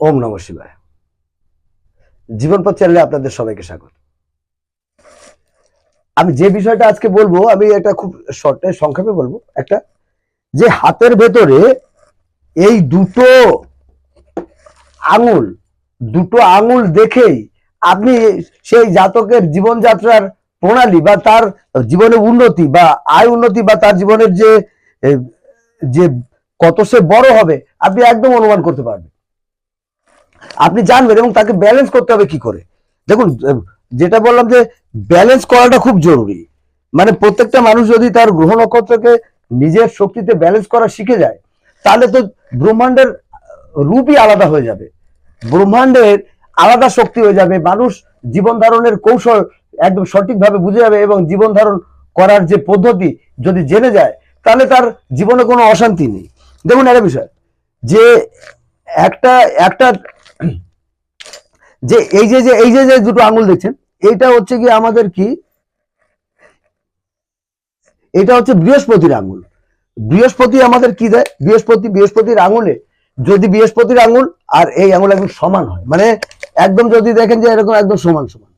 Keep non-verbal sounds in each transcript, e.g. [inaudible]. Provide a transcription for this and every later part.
ওম নম শিবায়। জীবনপথ চ্যানেলে আপনাদের সবাইকে স্বাগত। আমি যে বিষয়টা আজকে বলব, আমি এটা খুব শর্টে সংক্ষেপে বলব। একটা, যে হাতের ভেতরে এই দুটো আঙুল দুটো আঙুল দেখেই আপনি সেই জাতকের জীবনযাত্রার প্রণালী বা তার জীবনের উন্নতি বা আয় উন্নতি বা তার জীবনের যে যে কত সে বড় হবে, আপনি একদম অনুমান করতে পারবেন। আপনি জানবেন এবং তাকে ব্যালেন্স করতে হবে কি করে। দেখুন, যেটা বললাম যে ব্যালেন্স করাটা খুব জরুরি। মানে প্রত্যেকটা মানুষ যদি তার গ্রহ নক্ষত্রকে নিজের শক্তিতে ব্যালেন্স করা শিখে যায়, তাহলে তো ব্রহ্মাণ্ডের রূপই আলাদা হয়ে যাবে। ব্রহ্মাণ্ডের আলাদা শক্তি হয়ে যাবে, মানুষ জীবন ধারণের কৌশল একদম সঠিকভাবে বুঝে যাবে এবং জীবন ধারণ করার যে পদ্ধতি যদি জেনে যায়, তাহলে তার জীবনে কোনো অশান্তি নেই। দেখুন একটা বিষয়, যে একটা একটা, যে এই যে যে, এই যে যে দুটো আঙুল দেখছেন, এইটা হচ্ছে কি আমাদের কি? এটা হচ্ছে বৃহস্পতির আঙুল বৃহস্পতি আমাদের কি দেয়? বৃহস্পতি, বৃহস্পতির আঙুলে যদি বৃহস্পতির আঙুল আর এই আঙুল একদম সমান হয় মানে একদম যদি দেখেন যে এরকম একদম সমান সমান।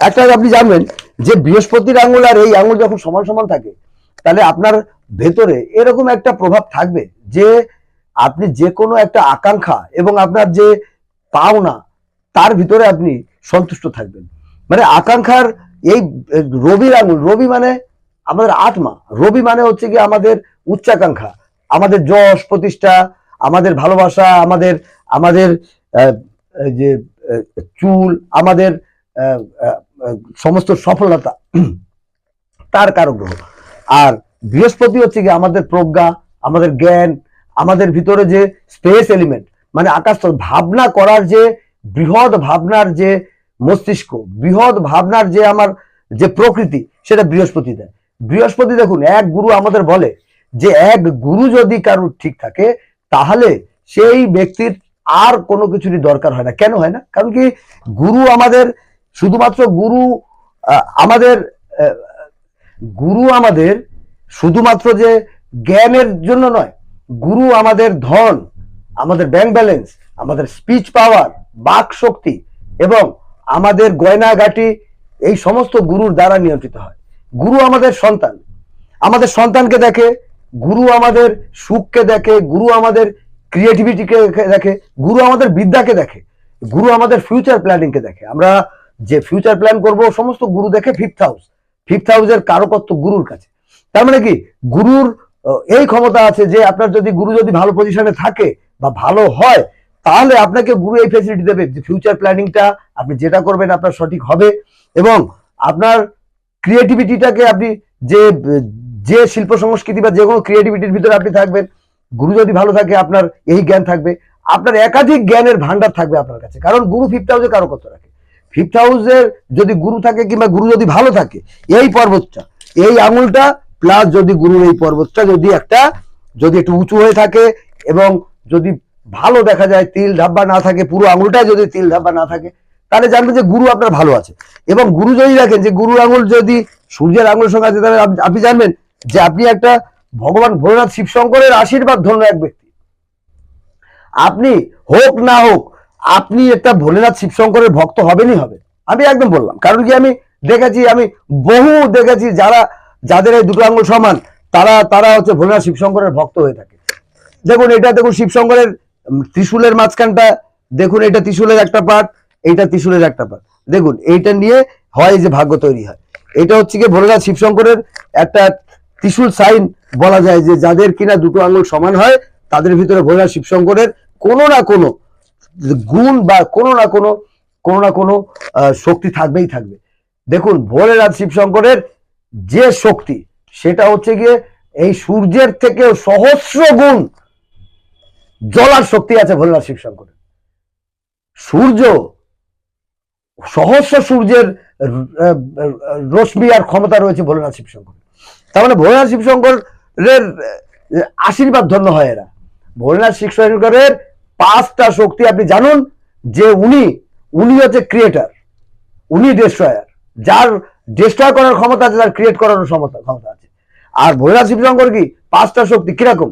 একটা আপনি জানবেন যে বৃহস্পতির আঙুল আর এই আঙুল যখন সমান সমান থাকে, তাহলে আপনার ভেতরে এরকম একটা প্রভাব থাকবে যে আপনি যে কোনো একটা আকাঙ্ক্ষা এবং আপনার যে পাওনা, তার ভিতরে আপনি সন্তুষ্ট থাকবেন। মানে আকাঙ্ক্ষার এই রবির আঙুল, রবি মানে আমাদের আত্মা, রবি মানে হচ্ছে কি আমাদের উচ্চাকাঙ্ক্ষা, আমাদের যশ, প্রতিষ্ঠা, আমাদের ভালোবাসা, আমাদের আমাদের যে চুল, আমাদের সমস্ত সফলতা, তার কারক গ্রহ আর বৃহস্পতি হচ্ছে কি আমাদের প্রজ্ঞা, আমাদের জ্ঞান, আমাদের ভিতরে যে স্পেস এলিমেন্ট মানে আকাশ ভাবনা করার যে, বৃহৎ ভাবনার যে মস্তিষ্ক, বৃহৎ ভাবনার যে আমার যে প্রকৃতি, সেটা বৃহস্পতি দেয়। বৃহস্পতি দেখুন, এক গুরু আমাদের বলে যে এক গুরু যদি কারোর ঠিক থাকে, তাহলে সেই ব্যক্তির আর কোনো কিছুরই দরকার হয় না। কেন হয় না? কারণ কি গুরু আমাদের শুধুমাত্র গুরু আমাদের গুরু আমাদের শুধুমাত্র যে জ্ঞানের জন্য নয়, গুরু আমাদের ধন, আমাদের ব্যাংক ব্যালেন্স আমাদের স্পিচ পাওয়ার বাক শক্তি এবং আমাদের গয়নাগাটি, এই সমস্ত গুরুর দ্বারা নিয়ন্ত্রিত হয়। গুরু আমাদের সন্তান। আমাদের সন্তানকে দেখে, গুরু আমাদের সুখকে দেখে, গুরু আমাদের ক্রিয়েটিভিটিকে দেখে, গুরু আমাদের বিদ্যাকে দেখে, গুরু আমাদের ফিউচার প্ল্যানিংকে দেখে। আমরা যে ফিউচার প্ল্যান করব, সমস্ত গুরু দেখে ফিফথ হাউস ফিফথ হাউসের কারকত্ব গুরুর কাছে। তার মানে কি? গুরুর এই ক্ষমতা আছে যে আপনার যদি গুরু যদি ভালো পজিশনে থাকে বা ভালো হয়, তাহলে আপনাকে গুরু এই ফেসিলিটি দেবে। যে ফিউচার প্ল্যানিংটা আপনি যেটা করবেন আপনার সঠিক হবে এবং আপনার ক্রিয়েটিভিটিটাকে আপনি যে যে শিল্প সংস্কৃতি বা যে কোনো ক্রিয়েটিভিটির ভিতরে আপনি থাকবেন, গুরু যদি ভালো থাকে, আপনার এই জ্ঞান থাকবে, আপনার একাধিক জ্ঞানের ভান্ডার থাকবে আপনার কাছে। কারণ গুরু ফিফথ হাউসে কারও কত রাখে। ফিফথ হাউসের যদি গুরু থাকে কিংবা গুরু যদি ভালো থাকে, এই পর্বতটা, এই আঙুলটা প্লাস যদি গুরুর এই পর্বতটা যদি একটা, যদি একটু উঁচু হয়ে থাকে এবং যদি ভালো দেখা যায়, তিল ধাব্বা না থাকে, পুরো আঙুলটায় যদি তিল ধাব্বা না থাকে, তাহলে জানবেন যে গুরু আপনার ভালো আছে। এবং গুরু যদি দেখেন যে গুরু আঙুল যদি সূর্যের আঙুলের সঙ্গে আছে, তাহলে আপনি জানবেন যে আপনি একটা ভগবান ভোলেনাথ শিবশঙ্করের আশীর্বাদ ধন্য এক ব্যক্তি। আপনি হোক না হোক, আপনি একটা ভোলেনাথ শিবশঙ্করের ভক্ত হবেনই হবে। আমি একদম বললাম, কারণ কি আমি দেখেছি, আমি বহু দেখেছি যারা যাদের এই দুটো আঙুল সমান, তারা তারা হচ্ছে ভোলেনাথ শিবশঙ্করের ভক্ত হয়ে থাকে। দেখুন, এটা দেখুন শিবশঙ্করের ত্রিশূলের মাঝখানটা, দেখুন এটা ত্রিশূলের একটা পার্ট, এইটা ত্রিশূলের একটা পার্ট। দেখুন, এইটা নিয়ে হয় যে ভাগ্য তৈরি হয়। এটা হচ্ছে কি ভোলেনাথ শিবশঙ্করের একটা ত্রিশূল সাইন বলা যায় যে যাদের কিনা দুটো আঙুল সমান হয়, তাদের ভিতরে ভোলেনাথ শিবশঙ্করের কোনো না কোনো গুণ বা কোনো না কোনো কোনো না কোনো শক্তি থাকবেই থাকবে। দেখুন, ভোলেনাথ শিবশঙ্করের যে শক্তি, সেটা হচ্ছে গিয়ে এই সূর্যের থেকে সহস্র গুণ জ্বলার শক্তি আছে ভোলেনাথ শিবশঙ্করের। সূর্য, সহস্র সূর্যের রশ্মি আর ক্ষমতা রয়েছে ভোলেনাথ শিবশঙ্করের। তার মানে ভোলনাথ শিবশঙ্করের আশীর্বাদ ধন্য হয় এরা। ভোলেনাথ শিবশঙ্করের পাঁচটা শক্তি আপনি জানুন যে উনি উনি হচ্ছে ক্রিয়েটার উনি ডেস্ট্রয়ার যার ডেস্ট্রয় করার ক্ষমতা আছে, তার ক্রিয়েট করার ক্ষমতা ক্ষমতা আছে। আর ভোলেনাথ শিবশঙ্কর কি? পাঁচটা শক্তি, কীরকম?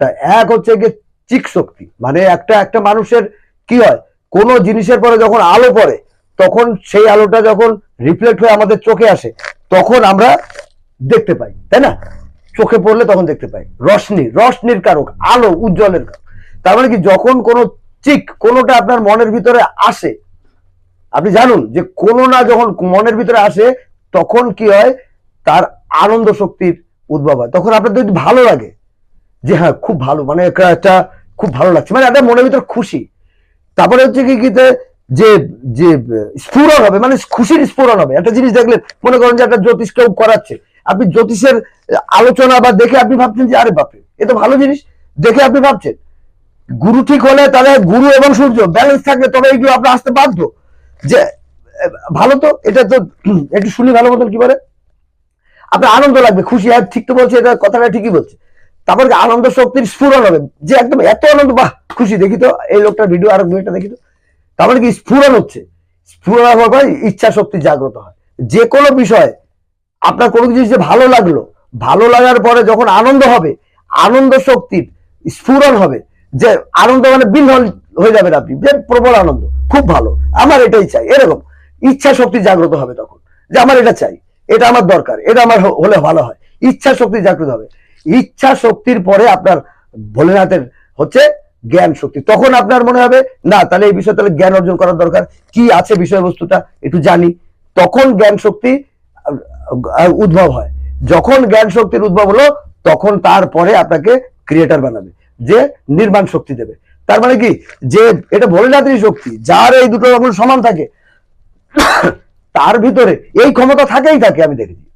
তা এক হচ্ছে গিয়ে চিক শক্তি। মানে একটা একটা মানুষের কি হয়? কোনো জিনিসের পরে যখন আলো পড়ে, তখন সেই আলোটা যখন রিফ্লেক্ট হয়ে আমাদের চোখে আসে, তখন আমরা দেখতে পাই, তাই না? চোখে পড়লে তখন দেখতে পাই। রশ্মি, রশ্মির কারক, আলো, উজ্জ্বলের কারক। তার মানে কি, যখন কোনো চিক কোনোটা আপনার মনের ভিতরে আসে, আপনি জানুন যে কোনো না যখন মনের ভিতরে আসে তখন কি হয়? তার আনন্দ শক্তির উদ্ভব হয়। তখন আপনার যদি ভালো লাগে, যে হ্যাঁ খুব ভালো মানে একটা খুব ভালো লাগছে মানে একটা মনের ভিতর খুশি। তারপরে হচ্ছে কি কি যে- যে, স্ফুরণ হবে মানে খুশির স্ফুরণ হবে। একটা জিনিস দেখলেন, মনে করেন যে একটা জ্যোতিষ কেউ করাচ্ছে। আপনি জ্যোতিষের আলোচনা বা দেখে আপনি ভাবছেন যে, আরে বাপরে, এ তো ভালো জিনিস, দেখে আপনি ভাবছেন। গুরু ঠিক হলে তাহলে গুরু এবং সূর্য ব্যালেন্স থাকলে তবে এইগুলো আপনি আসতে বাধ্য? যে ভালো তো, এটা তো একটু শুনি ভালো মতন কি বলে? আপনার আনন্দ লাগবে, খুশি হ্যাঁ ঠিক তো বলছে, এটা কথাটা ঠিকই বলছে। তারপর আনন্দ শক্তির স্ফুরণ হবে, যে একদম এত আনন্দ, বাহ, খুশি, দেখি তো, এই লোকটার ভিডিও আর দুইটা দেখি তো। তারপরে কি স্ফুরণ হচ্ছে, স্ফুরণ হওয়ার পরে ইচ্ছা শক্তি জাগ্রত হয়। যে কোনো বিষয়ে আপনার কোনো কিছু যে ভালো লাগল, ভালো লাগার পরে যখন আনন্দ হবে, আনন্দ শক্তির স্ফুরণ হবে, যে আনন্দ মানে বিল হয়ে যাবেন আপনি, যে প্রবল আনন্দ, খুব ভালো, আমার এটাই চাই, এরকম। ইচ্ছা শক্তি জাগ্রত হবে তখন, যে আমার এটা চাই, এটা আমার দরকার, এটা আমার হলে ভালো হয়। ইচ্ছা শক্তি জাগ্রত হবে। ইচ্ছা শক্তির পরে আপনার ভোলেনাথের হচ্ছে জ্ঞান শক্তি তখন আপনার মনে হবে, না, তাহলে এই বিষয়ে তাহলে জ্ঞান অর্জন করার দরকার। কি আছে বিষয়বস্তুটা একটু জানি। তখন জ্ঞান শক্তি উদ্ভব হয়। যখন জ্ঞান শক্তির উদ্ভব হলো, তখন তারপরে আপনাকে ক্রিয়েটার বানাবে, যে নির্মাণ শক্তি দেবে। তার মানে কি? যে এটা ভোলেনাথেরই শক্তি, যার এই দুটো রকম সমান থাকে তার ভিতরে এই ক্ষমতা থাকেই থাকে আমি দেখেছি।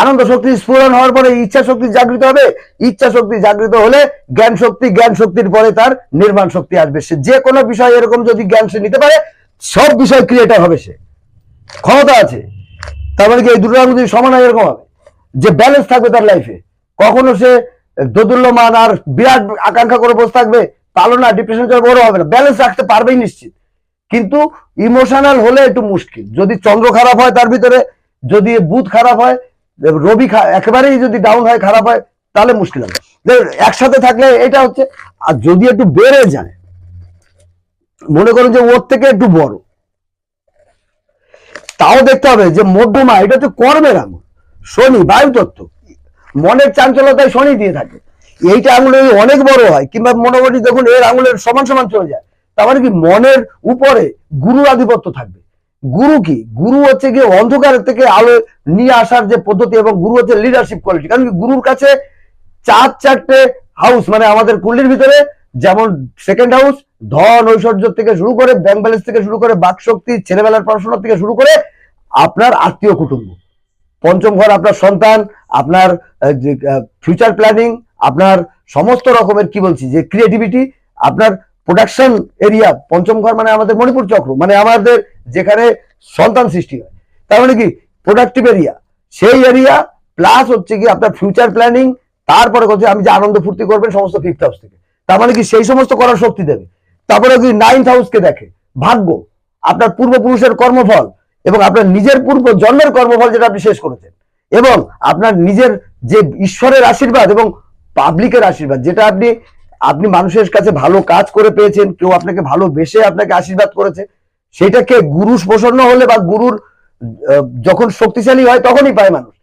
আনন্দ শক্তি স্ফুরণ হওয়ার পরে ইচ্ছা শক্তি জাগৃত হবে। ইচ্ছা শক্তি জাগৃত হলে জ্ঞান শক্তি, জ্ঞান শক্তির পরে তার নির্মাণ শক্তি আসবে। সে যে কোনো বিষয় এরকম যদি জ্ঞান সে নিতে পারে, সব বিষয় ক্রিয়েটার হবে সে। ক্ষমতা আছে। তার মানে কি এই দুটো যদি সমান হয় এরকম হবে? যে ব্যালেন্স থাকবে তার লাইফে কখনো সে দোদুল্যমান আর বিরাট আকাঙ্ক্ষা করে বসে থাকবে, তাহলে না ডিপ্রেশন করে বড় হবে না। ব্যালেন্স রাখতে পারবেই নিশ্চিত। কিন্তু ইমোশনাল হলে একটু মুশকিল। যদি চন্দ্র খারাপ হয় তার ভিতরে, যদি বুধ খারাপ হয়, রবি একেবারেই যদি ডাউন হয়, খারাপ হয়, তাহলে মুশকিল হবে। একসাথে থাকলে এটা হচ্ছে, আর যদি একটু বেড়ে যায়, মনে করুন যে ওর থেকে একটু বড়, তাও দেখতে হবে যে মধ্যমা, এটা হচ্ছে কর্মের আঙুল। শনি বায়ু তত্ত্ব, মনের চাঞ্চলতায় শনি দিয়ে থাকে। এইটা আঙুল অনেক বড় হয়, কিংবা মোটামুটি দেখুন এর আঙুলের সমান সমান চলে যায়। তার মানে কি মনের উপরে গুরুর আধিপত্য থাকবে। গুরু কি? গুরু হচ্ছে গিয়ে অন্ধকার থেকে আলো নিয়ে আসার যে পদ্ধতি এবং গুরু হচ্ছে লিডারশিপ কোয়ালিটি কারণ কি? গুরুর কাছে চার চারটে হাউস মানে আমাদের কুণ্ডলির ভিতরে যেমন সেকেন্ড হাউস ধন, ঐশ্বর্য থেকে শুরু করে ব্যাংক ব্যালেন্স থেকে শুরু করে বাক শক্তি ছেলেবেলার পড়াশোনা থেকে শুরু করে আপনার আত্মীয় কুটুম্ব। পঞ্চম ঘর আপনার সন্তান, আপনার ফিউচার প্ল্যানিং আপনার সমস্ত রকমের, কি বলছি, যে ক্রিয়েটিভিটি আপনার প্রোডাকশন এরিয়া, পঞ্চম ঘর মানে আমাদের মণিপুর চক্র মানে আমাদের যেখানে সন্তান সৃষ্টি হয়। তার মানে কি? প্রোডাক্টিভ এরিয়া সেই এরিয়া প্লাস হচ্ছে কি আপনার ফিউচার প্ল্যানিং তারপরে হচ্ছে আমি যে আনন্দ ফুর্তি করবেন সমস্ত ফিফথ হাউস থেকে। তার মানে কি? সেই সমস্ত করার শক্তি দেবে। তারপরে কি? নাইন্থ হাউসকে দেখে। ভাগ্য। আপনার পূর্বপুরুষের কর্মফল এবং আপনার নিজের পূর্ব জন্মের কর্মফল যেটা আপনি শেষ করেছেন। এবং আপনার নিজের যে ঈশ্বরের আশীর্বাদ এবং পাবলিকের আশীর্বাদ, যেটা আপনি আপনি মানুষের কাছে ভালো কাজ করে পেয়েছেন, কেউ আপনাকে ভালোবেসে আপনাকে আশীর্বাদ করেছে, সেটাকে গুরু প্রসন্ন হলে বা গুরুর যখন শক্তিশালী হয় তখনই পায় মানুষ।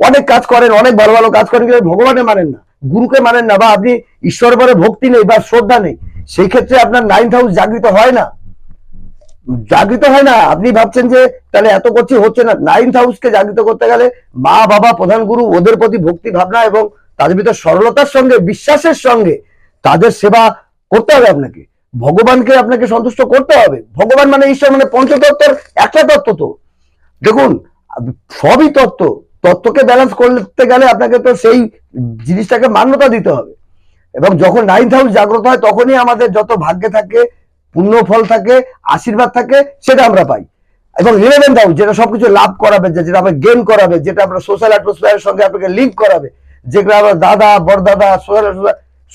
অনেক কাজ করেন, অনেক ভালো ভালো কাজ করেন, কিন্তু ভগবানে মানেন না, গুরুকে মানেন না, বা আপনি ঈশ্বর পরে ভক্তি নেই বা শ্রদ্ধা নেই, সেই ক্ষেত্রে আপনার নাইন্থ হাউস জাগৃত হয় না। জাগৃত হয় না, আপনি ভাবছেন যে তাহলে এত করছি হচ্ছে না নাইন্থ হাউসকে জাগৃত করতে গেলে মা, বাবা, প্রধান গুরু, ওদের প্রতি ভক্তি ভাবনা এবং তাদের ভিতর সরলতার সঙ্গে, বিশ্বাসের সঙ্গে তাদের সেবা করতে হবে আপনাকে। ভগবানকে আপনাকে সন্তুষ্ট করতে হবে। ভগবান মানে ঈশ্বর মানে পঞ্চতত্ত্বের একটা তত্ত্ব তো। দেখুন, সবই তত্ত্ব। তত্ত্বকে ব্যালেন্স করতে গেলে আপনাকে তো সেই জিনিসটাকে মান্যতা দিতে হবে। এবং যখন নাইন্থ হাউস জাগ্রত হয়, তখনই আমাদের যত ভাগ্যে থাকে, পুণ্য ফল থাকে, আশীর্বাদ থাকে, সেটা আমরা পাই। এবং ইলেভেন্থ হাউস যেটা সবকিছু লাভ করাবে যেটা আপনাকে গেম করাবে, যেটা আপনার সোশ্যাল অ্যাটমসফিয়ারের সঙ্গে আপনাকে লিঙ্ক করাবে, যেগুলো আপনার দাদা, বড়দাদা সোশ্যাল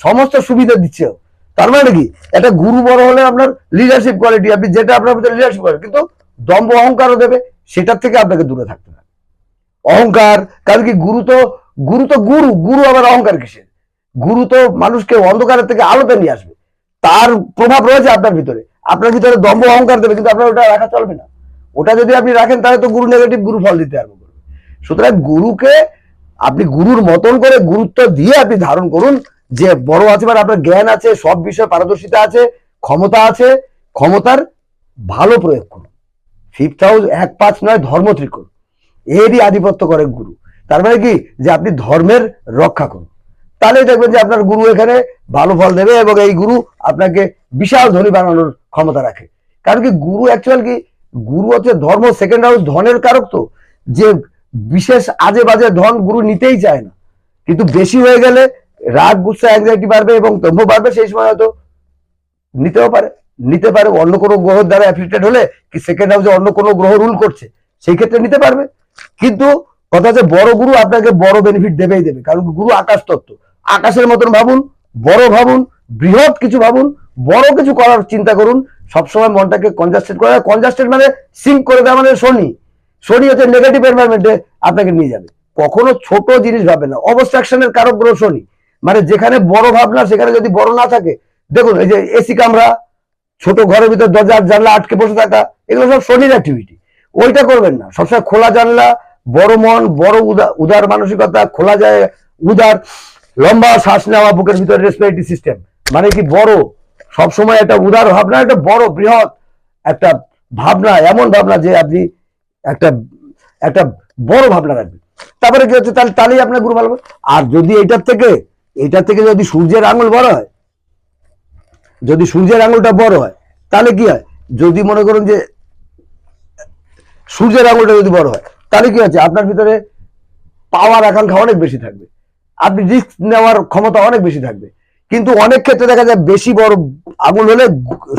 সমস্ত সুবিধা দিচ্ছে। তার মানে কি? একটা গুরু বড় হলে আপনার লিডারশিপ কোয়ালিটি আপনি যেটা আপনার ভিতরে লিডারশিপ করে, কিন্তু দম্ভ অহংকারও দেবে, সেটার থেকে আপনাকে দূরে থাকতে হবে। অহংকার, কারণ কি? গুরু তো গুরু তো গুরু গুরু আবার অহংকার কিসের? গুরু তো মানুষকে অন্ধকারের থেকে আলোতে নিয়ে আসবে। তার প্রভাব রয়েছে আপনার ভিতরে। আপনার ভিতরে দম্ভ অহংকার দেবে, কিন্তু আপনার ওটা রাখা চলবে না। ওটা যদি আপনি রাখেন, তাহলে তো গুরু নেগেটিভ গুরু ফল দিতে আরম্ভ করবে। সুতরাং গুরুকে আপনি গুরুর মতন করে গুরুত্ব দিয়ে আপনি ধারণ করুন যে বড় আছে মানে আপনার জ্ঞান আছে, সব বিষয়ে পারদর্শিতা আছে, ক্ষমতা আছে, ক্ষমতার ভালো প্রয়োগ করুন। ফিফথ হাউস এক পাঁচ নয় ধর্ম ত্রিকোণ। এরই আধিপত্য করে গুরু। তার মানে কি? যে আপনি ধর্মের রক্ষা করুন। তাহলেই দেখবেন যে আপনার গুরু এখানে ভালো ফল দেবে এবং এই গুরু আপনাকে বিশাল ধনী বানানোর ক্ষমতা রাখে। কারণ কি? গুরু অ্যাকচুয়াল কি? গুরু হচ্ছে ধর্ম সেকেন্ড হাউস ধনের কারক তো। যে বিশেষ আজে বাজে ধন গুরু নিতেই চায় না। কিন্তু বেশি হয়ে গেলে রাগ, গুসা অ্যাংজাইটি বাড়বে এবং দম্ভ বাড়বে, সেই সময় হয়তো নিতেও পারে। নিতে পারে, অন্য কোনো গ্রহের দ্বারা অ্যাফিলিটেড হলে কি সেকেন্ড হাউসে অন্য কোনো গ্রহ রুল করছে, সেই ক্ষেত্রে নিতে পারবে। কিন্তু কথা হচ্ছে, বড় গুরু আপনাকে বড় বেনিফিট দেবেই দেবে। কারণ গুরু আকাশ তত্ত্ব। আকাশের মতন ভাবুন, বড় ভাবুন, বৃহৎ কিছু ভাবুন, বড় কিছু করার চিন্তা করুন, সবসময় মনটাকে কনজাস্টেড করা কনজাস্টেড মানে সিঙ্ক করে দেওয়া মানে শনি। শনি হচ্ছে নেগেটিভ এনভায়রনমেন্টে আপনাকে নিয়ে যাবে। কখনো ছোট জিনিস ভাবে না। অবস্ট্রাকশনের কারক গ্রহ শনি। মানে যেখানে বড় ভাবনা, সেখানে যদি বড় না থাকে, দেখুন, এই যে এসি কামরা, ছোট ঘরের ভিতর দরজা, জানলা, আটকে বসে থাকা, এগুলো সব শনির অ্যাক্টিভিটি ওইটা করবেন না। সবসময় খোলা জানলা, বড় মন, বড় উদার মানসিকতা, খোলা যায়, উদার, লম্বা শ্বাস নেওয়া, বুকের ভিতরে রেসপিরেটরি সিস্টেম মানে কি বড়? সবসময় একটা উদার ভাবনা, একটা বড়, বৃহৎ একটা ভাবনা, এমন ভাবনা যে আপনি একটা একটা বড় ভাবনা রাখবেন। তারপরে কি হচ্ছে? তাহলে তাহলেই আপনার গুরু ভালো। আর যদি এটার থেকে এটার থেকে যদি সূর্যের আঙুল বড় হয়, যদি সূর্যের আঙুলটা বড় হয়, তাহলে কি হয়? যদি মনে করুন যে সূর্যের আঙুলটা যদি বড় হয়, তাহলে কি হচ্ছে? আপনার ভিতরে পাওয়ার আকাঙ্ক্ষা অনেক বেশি থাকবে। আপনি রিস্ক নেওয়ার ক্ষমতা অনেক বেশি থাকবে। কিন্তু অনেক ক্ষেত্রে দেখা যায় বেশি বড় আঙুল হলে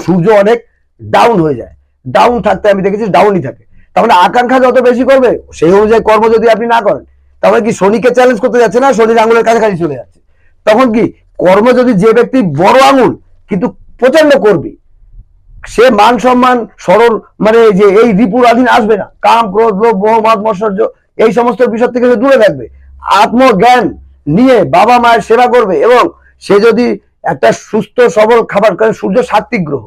সূর্য অনেক ডাউন হয়ে যায়। ডাউন থাকতে আমি দেখেছি ডাউনই থাকে। তার মানে আকাঙ্ক্ষা যত বেশি করবে, সেই অনুযায়ী কর্ম যদি আপনি না করেন তাহলে কি শনিকে চ্যালেঞ্জ করতে যাচ্ছে না? শনির আঙুলের কাছাকাছি চলে যাচ্ছে। তখন কি কর্ম যদি যে ব্যক্তি বড় আঙুল, কিন্তু প্রচণ্ড করবি, সে মান সম্মান সরল মানে যে এই রিপুর আধীন আসবে না, কাম, ক্রোধ, লোভ, মোহ মদ মৎসর্য, এই সমস্ত বিষয় থেকে দূরে থাকবে। আত্মজ্ঞান নিয়ে বাবা মায়ের সেবা করবে এবং সে যদি একটা সুস্থ, সবল খাবার কারণ সূর্য সাত্বিক গ্রহ,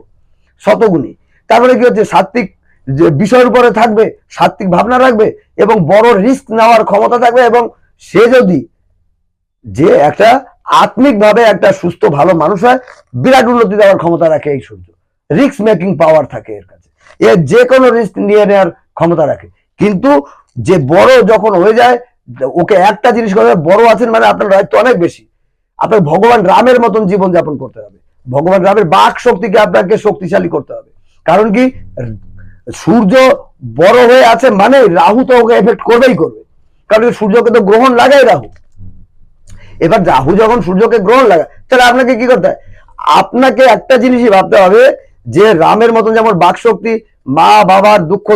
শতগুণী, তারপরে কি হচ্ছে? সাত্বিক যে বিষয়ের উপরে থাকবে, সাত্বিক ভাবনা রাখবে এবং বড় রিস্ক নেওয়ার ক্ষমতা থাকবে এবং সে যদি যে একটা আত্মিক ভাবে একটা সুস্থ, ভালো মানুষ হয়, বিরাট উন্নতি দেওয়ার ক্ষমতা রাখে এই সূর্য। রিস্ক মেকিং পাওয়ার থাকে এর কাছে। এ যে কোনো রিস্ক নিয়ে নেওয়ার ক্ষমতা রাখে। কিন্তু যে বড় যখন হয়ে যায়, ওকে একটা জিনিস করে বড় আছেন মানে আপনার দায়িত্ব অনেক বেশি। আপনার ভগবান রামের মতন জীবন যাপন করতে হবে। ভগবান রামের বাক শক্তিকে আপনাকে শক্তিশালী করতে হবে। কারণ কি? সূর্য বড় হয়ে আছে মানে রাহু তো ওকে এফেক্ট করবেই করবে। কারণ সূর্যকে তো গ্রহণ লাগায় রাহু। এবার রাহু যখন সূর্যকে গ্রহণ লাগায়, তাহলে আপনাকে কি করতে হয়? আপনাকে একটা জিনিসই ভাবতে হবে, যে রামের মতন যেমন বাকশক্তি, মা বাবার দুঃখ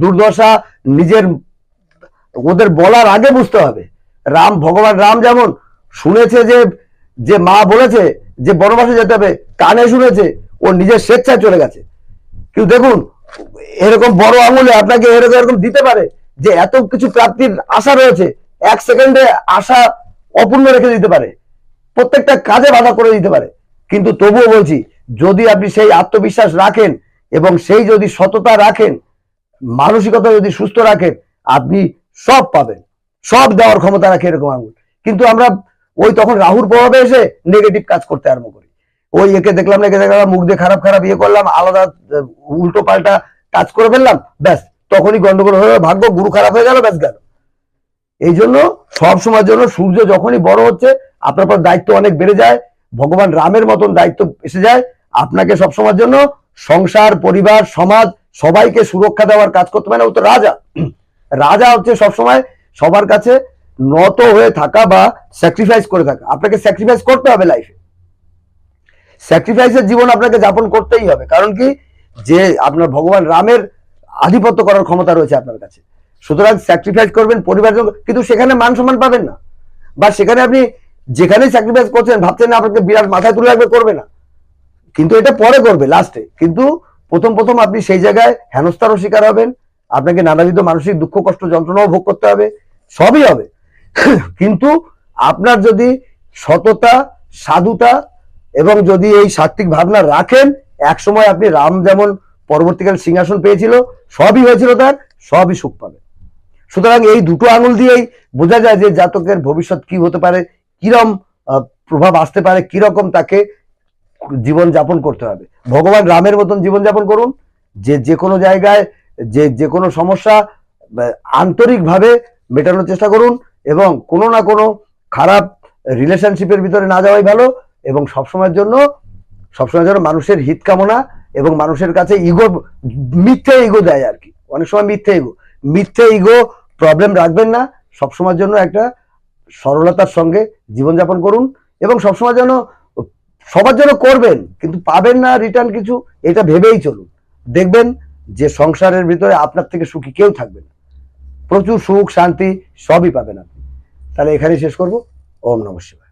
দুর্দশা নিজের, ওদের বলার আগে বুঝতে হবে। রাম, ভগবান রাম যেমন শুনেছে যে যে মা বলেছে যে বনবাসে যেতে হবে, কানে শুনেছে, ও নিজের স্বেচ্ছায় চলে গেছে। কিন্তু দেখুন, এরকম বড় আঙুলে আপনাকে এরকম এরকম দিতে পারে যে এত কিছু প্রাপ্তির আশা রয়েছে, এক সেকেন্ডে আশা অপূর্ণ রেখে দিতে পারে। প্রত্যেকটা কাজে বাধা করে দিতে পারে। কিন্তু তবুও বলছি, যদি আপনি সেই আত্মবিশ্বাস রাখেন এবং সেই যদি সততা রাখেন, মানসিকতা যদি সুস্থ রাখেন, আপনি সব পাবেন। সব দেওয়ার ক্ষমতা রাখে এরকম আঙুল কিন্তু আমরা ওই তখন রাহুর প্রভাবে এসে নেগেটিভ কাজ করতে আরম্ভ করি। ওই একে দেখলাম না একে দেখলাম, মুখ দিয়ে খারাপ খারাপ ইয়ে করলাম, আলাদা, উল্টো পাল্টা কাজ করে ফেললাম, ব্যাস, তখনই গন্ডগোল হয়ে, ভাগ্য গুরু খারাপ হয়ে গেল, ব্যাস গেল। এই জন্য সব সময়ের জন্য সূর্য যখনই বড় হচ্ছে, আপনার পর দায়িত্ব অনেক বেড়ে যায়, ভগবান রামের মতন দায়িত্ব এসে যায়, আপনাকে সব সময়ের জন্য সংসার, পরিবার, সমাজ, সবাইকে সুরক্ষা দেওয়ার কাজ করতে পারে না, ও তো রাজা। রাজা হচ্ছে সবসময় সবার কাছে নত হয়ে থাকা বা স্যাক্রিফাইস করে থাকা। আপনাকে স্যাক্রিফাইস করতে হবে লাইফে স্যাক্রিফাইসের জীবন আপনাকে যাপন করতেই হবে। কারণ কি? যে আপনার ভগবান রামের আধিপত্য করার ক্ষমতা রয়েছে আপনার কাছে। সুতরাং স্যাক্রিফাইস করবেন পরিবারের জন্য, কিন্তু সেখানে মান সম্মান পাবেন না। বা সেখানে আপনি যেখানেই স্যাক্রিফাইস করছেন, ভাবছেন না আপনাকে বিরাট মাথায় তুলে রাখবে, করবে না। কিন্তু এটা পরে করবে লাস্টে কিন্তু প্রথম প্রথম আপনি সেই জায়গায় হেনস্থারও শিকার হবেন, আপনাকে নানাবিধ মানসিক দুঃখ, কষ্ট, যন্ত্রণাও ভোগ করতে হবে, সবই হবে। [coughs] কিন্তু আপনার যদি সততা, সাধুতা এবং যদি এই সাত্বিক ভাবনা রাখেন এক সময় আপনি রাম যেমন পরবর্তীকালে সিংহাসন পেয়েছিল, সবই হয়েছিল তার, সবই সুখ পাবে সুতরাং এই দুটো আঙুল দিয়েই বোঝা যায় যে জাতকের ভবিষ্যৎ কি হতে পারে, কিরম প্রভাব আসতে পারে, কীরকম তাকে জীবন যাপন করতে হবে। ভগবান রামের মতন জীবন যাপন করুন, যে যে কোনো জায়গায়, যে যে কোনো সমস্যা আন্তরিকভাবে মেটানোর চেষ্টা করুন এবং কোনো না কোনো খারাপ রিলেশনশিপের ভিতরে না যাওয়াই ভালো এবং সবসময়ের জন্য সবসময়ের জন্য মানুষের হিত কামনা এবং মানুষের কাছে ইগো মিথ্যে ইগো দেয় আর কি। অনেক সময় মিথ্যে ইগো মিথ্যে ইগো প্রবলেম রাখবেন না। সবসময়ের জন্য একটা সরলতার সঙ্গে জীবনযাপন করুন এবং সবসময় যেন সবার জন্য করবেন, কিন্তু পাবেন না রিটার্ন কিছু, এটা ভেবেই চলুন। দেখবেন যে সংসারের ভিতরে আপনার থেকে সুখী কেউ থাকবে না। প্রচুর সুখ, শান্তি সবই পাবেন আপনি। তাহলে এখানেই শেষ করব। ওম নমঃ শিবায়।